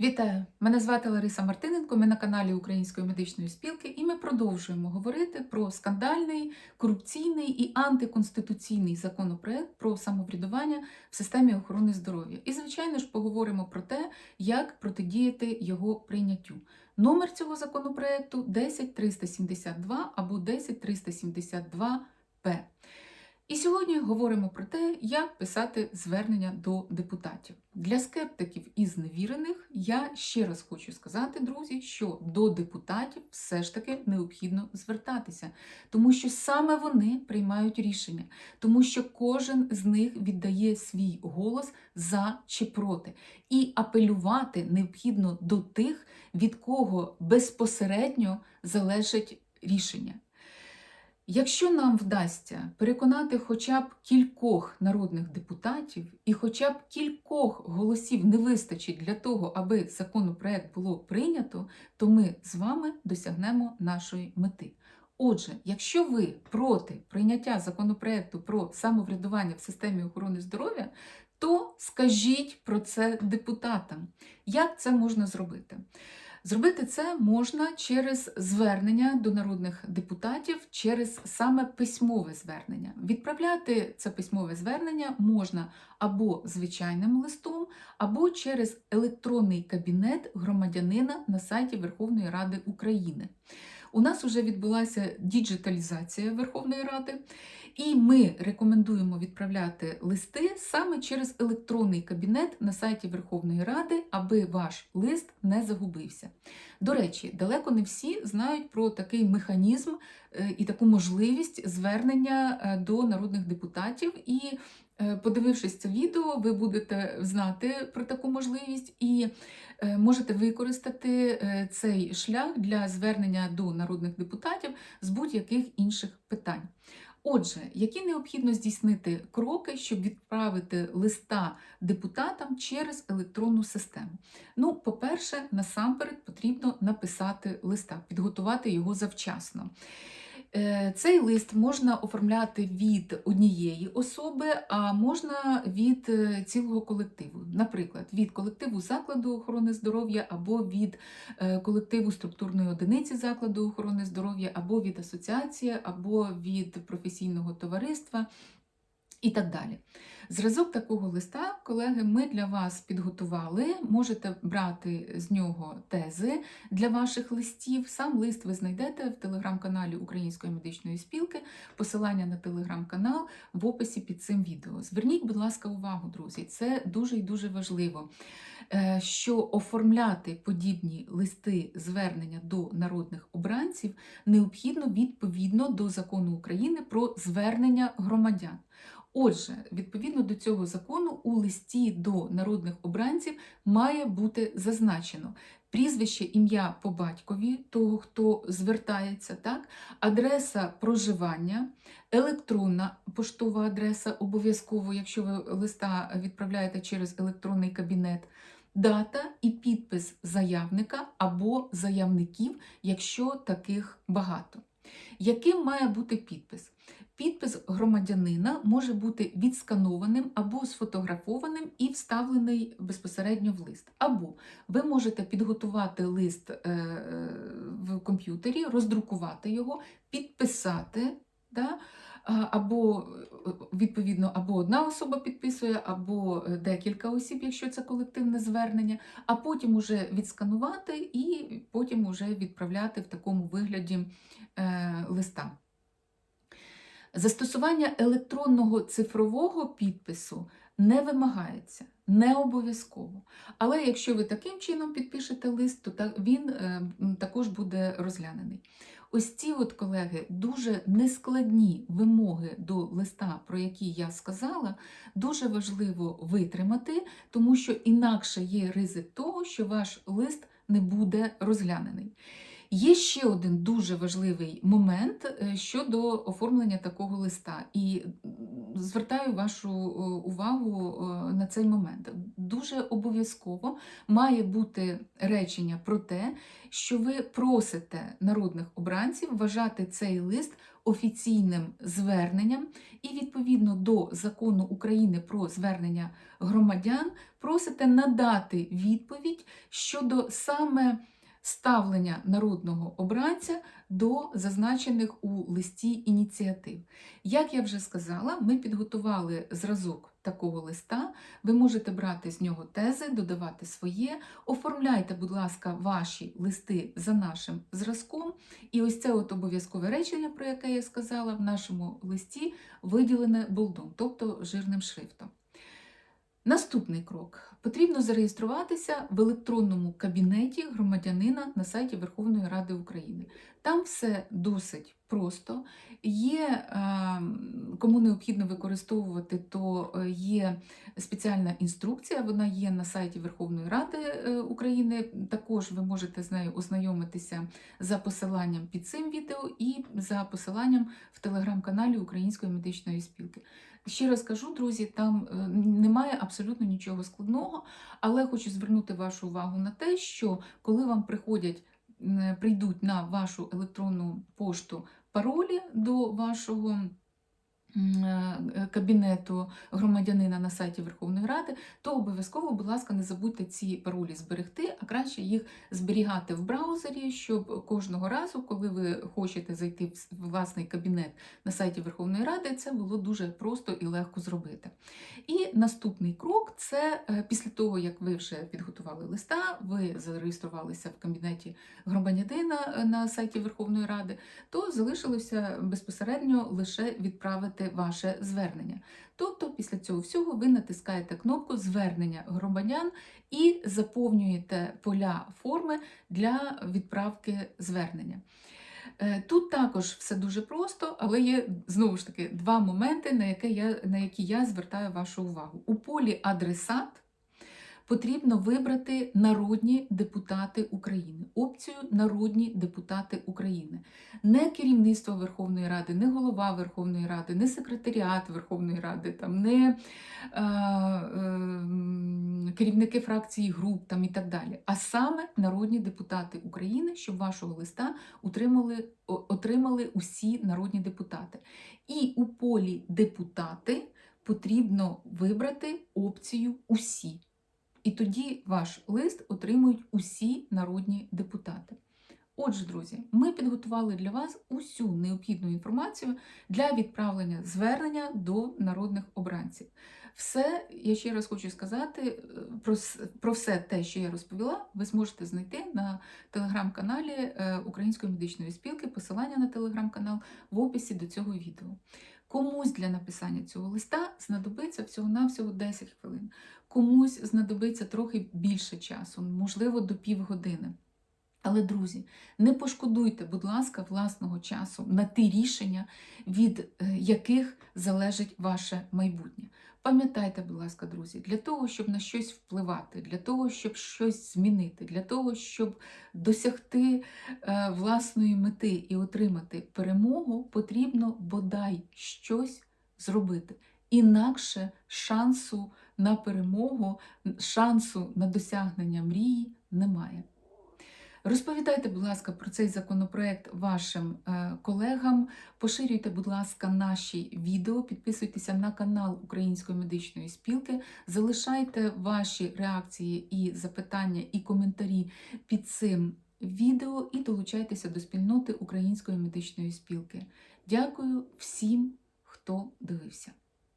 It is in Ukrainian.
Вітаю! Мене звати Лариса Мартиненко. Ми на каналі Української медичної спілки, і ми продовжуємо говорити про скандальний, корупційний і антиконституційний законопроект про самоврядування в системі охорони здоров'я. І, звичайно ж, поговоримо про те, як протидіяти його прийняттю. Номер цього законопроекту 10372 або 10372П. І сьогодні говоримо про те, як писати звернення до депутатів. Для скептиків і зневірених я ще раз хочу сказати, друзі, що до депутатів все ж таки необхідно звертатися, тому що саме вони приймають рішення, тому що кожен з них віддає свій голос за чи проти. І апелювати необхідно до тих, від кого безпосередньо залежить рішення. Якщо нам вдасться переконати хоча б кількох народних депутатів, і хоча б кількох голосів не вистачить для того, аби законопроект було прийнято, то ми з вами досягнемо нашої мети. Отже, якщо ви проти прийняття законопроекту про самоврядування в системі охорони здоров'я, то скажіть про це депутатам. Як це можна зробити? Зробити це можна через звернення до народних депутатів, через саме письмове звернення. Відправляти це письмове звернення можна або звичайним листом, або через електронний кабінет громадянина на сайті Верховної Ради України. У нас вже відбулася діджиталізація Верховної Ради, і ми рекомендуємо відправляти листи саме через електронний кабінет на сайті Верховної Ради, аби ваш лист не загубився. До речі, далеко не всі знають про такий механізм е, і таку можливість звернення е, до народних депутатів. І подивившись це відео, ви будете знати про таку можливість і можете використати цей шлях для звернення до народних депутатів з будь-яких інших питань. Отже, які необхідно здійснити кроки, щоб відправити листа депутатам через електронну систему? Ну, по-перше, насамперед потрібно написати листа, підготувати його завчасно. Е, цей лист можна оформляти від однієї особи, а можна від е, цілого колективу. Наприклад, від колективу закладу охорони здоров'я, або від е, колективу структурної одиниці закладу охорони здоров'я, або від асоціації, або від професійного товариства і так далі. Зразок такого листа, колеги, ми для вас підготували. Можете брати з нього тези для ваших листів. Сам лист ви знайдете в телеграм-каналі Української медичної спілки, посилання на телеграм-канал в описі під цим відео. Зверніть, будь ласка, увагу, друзі, це дуже і дуже важливо. Е, що оформляти подібні листи звернення до народних обранців необхідно відповідно до закону України про звернення громадян. Отже, відповідно до цього закону, у листі до народних обранців має бути зазначено прізвище, ім'я по батькові, того, хто звертається, так, адреса проживання, електронна поштова адреса, обов'язково, якщо ви листа відправляєте через електронний кабінет, дата і підпис заявника або заявників, якщо таких багато. Яким має бути підпис? Підпис громадянина може бути відсканованим або сфотографованим і вставлений безпосередньо в лист. Або ви можете підготувати лист е, в комп'ютері, роздрукувати його, підписати. Да? Або відповідно або одна особа підписує, або декілька осіб, якщо це колективне звернення, а потім уже відсканувати і потім уже відправляти в такому вигляді е, листа. Застосування електронного цифрового підпису не вимагається, не обов'язково. Але якщо ви таким чином підпишете лист, то він е, також буде розглянений. Ось ці от колеги дуже нескладні вимоги до листа, про які я сказала, дуже важливо витримати, тому що інакше є ризик того, що ваш лист не буде розглянений. Є ще один дуже важливий момент е, щодо оформлення такого листа, і звертаю вашу е, увагу е, на цей момент. Дуже обов'язково має бути речення про те, що ви просите народних обранців вважати цей лист офіційним зверненням, і відповідно до закону України про звернення громадян просите надати відповідь щодо саме ставлення народного обранця до зазначених у листі ініціатив. Як я вже сказала, ми підготували зразок такого листа. Ви можете брати з нього тези, додавати своє. Оформляйте, будь ласка, ваші листи за нашим зразком. І ось це от обов'язкове речення, про яке я сказала, в нашому листі виділене болдом, тобто жирним шрифтом. Наступний крок. Потрібно зареєструватися в електронному кабінеті громадянина на сайті Верховної Ради України. Там все досить просто. Є, е, кому необхідно використовувати, то е, є спеціальна інструкція, вона є на сайті Верховної Ради е, України. Також ви можете з нею ознайомитися за посиланням під цим відео і за посиланням в телеграм-каналі Української медичної спілки. Ще раз кажу, друзі, там е, немає абсолютно нічого складного, але хочу звернути вашу увагу на те, що коли вам приходять, прийдуть на вашу електронну пошту паролі до вашого кабінету громадянина на сайті Верховної Ради, то обов'язково, будь ласка, не забудьте ці паролі зберегти, а краще їх зберігати в браузері, щоб кожного разу, коли ви хочете зайти в власний кабінет на сайті Верховної Ради, це було дуже просто і легко зробити. І наступний крок це е, після того, як ви вже підготували листа, ви зареєструвалися в кабінеті громадянина е, на сайті Верховної Ради, то залишилося безпосередньо лише відправити ваше звернення. Тобто, після цього всього ви натискаєте кнопку Звернення громадян і заповнюєте поля форми для відправки звернення. Е, Тут також все дуже просто, але є знову ж таки два моменти, на, які я, на які я звертаю вашу увагу. У полі адресат потрібно вибрати народні депутати України. Опцію народні депутати України. Не керівництво Верховної Ради, не голова Верховної Ради, не секретаріат Верховної Ради, там, не е, е, керівники фракцій, груп там, і так далі. А саме народні депутати України, щоб вашого листа утримали, отримали усі народні депутати. І у полі депутати потрібно вибрати опцію Усі. І тоді ваш лист отримують усі народні депутати. Отже, друзі, ми підготували для вас усю необхідну інформацію для відправлення звернення до народних обранців. Все, я ще раз хочу сказати, е, про, про все те, що я розповіла, ви зможете знайти на телеграм-каналі е, Української медичної спілки, посилання на телеграм-канал в описі до цього відео. Комусь для написання цього листа знадобиться всього-навсього 10 хвилин, комусь знадобиться трохи більше часу, можливо, до півгодини. Але, друзі, не пошкодуйте, будь ласка, власного часу на ті рішення, від е, яких залежить ваше майбутнє. Пам'ятайте, будь ласка, друзі, для того, щоб на щось впливати, для того, щоб щось змінити, для того, щоб досягти е, власної мети і отримати перемогу, потрібно бодай щось зробити. Інакше шансу на перемогу, шансу на досягнення мрії немає. Розповідайте, будь ласка, про цей законопроект вашим е, колегам. Поширюйте, будь ласка, наші відео, підписуйтеся на канал Української медичної спілки, залишайте ваші реакції і запитання і коментарі під цим відео і долучайтеся до спільноти Української медичної спілки. Дякую всім, хто дивився.